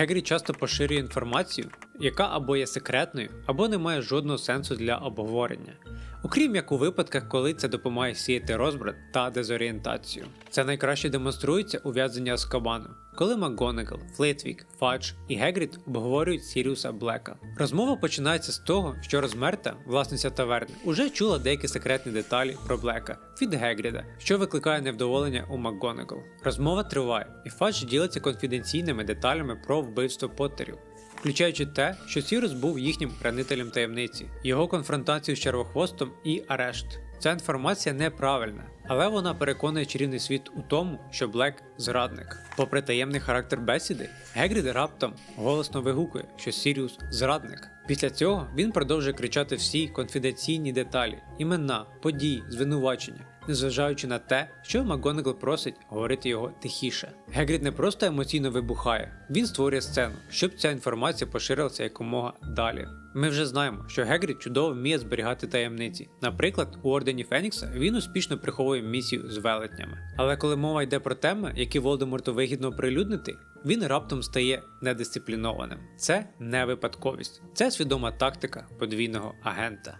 Гегрі часто поширює інформацію, яка або є секретною, або не має жодного сенсу для обговорення. Окрім як у випадках, коли це допомагає сіяти розбрат та дезорієнтацію. Це найкраще демонструється у в'язанні Аскабану, коли МакГонагал, Флитвік, Фадж і Гегрід обговорюють Сіріуса Блека. Розмова починається з того, що Розмерта, власниця таверни, уже чула деякі секретні деталі про Блека від Гегріда, що викликає невдоволення у МакГонагал. Розмова триває, і Фадж ділиться конфіденційними деталями про вбивство Поттерів. Включаючи те, що Сірус був їхнім хранителем таємниці, його конфронтацію з червохвостом і арешт. Ця інформація неправильна, але вона переконує чарівний світ у тому, що Блек зрадник. Попри таємний характер бесіди, Гегрід раптом голосно вигукує, що Сіріус зрадник. Після цього він продовжує кричати всі конфіденційні деталі, імена, події, звинувачення, незважаючи на те, що МакГонагал просить говорити його тихіше. Гегрід не просто емоційно вибухає, він створює сцену, щоб ця інформація поширилася якомога далі. Ми вже знаємо, що Гегрід чудово вміє зберігати таємниці. Наприклад, у Ордені Фенікса він успішно приховує місію з велетнями. Але коли мова йде про теми, які Волдеморту вигідно оприлюднити, він раптом стає недисциплінованим. Це не випадковість, це свідома тактика подвійного агента.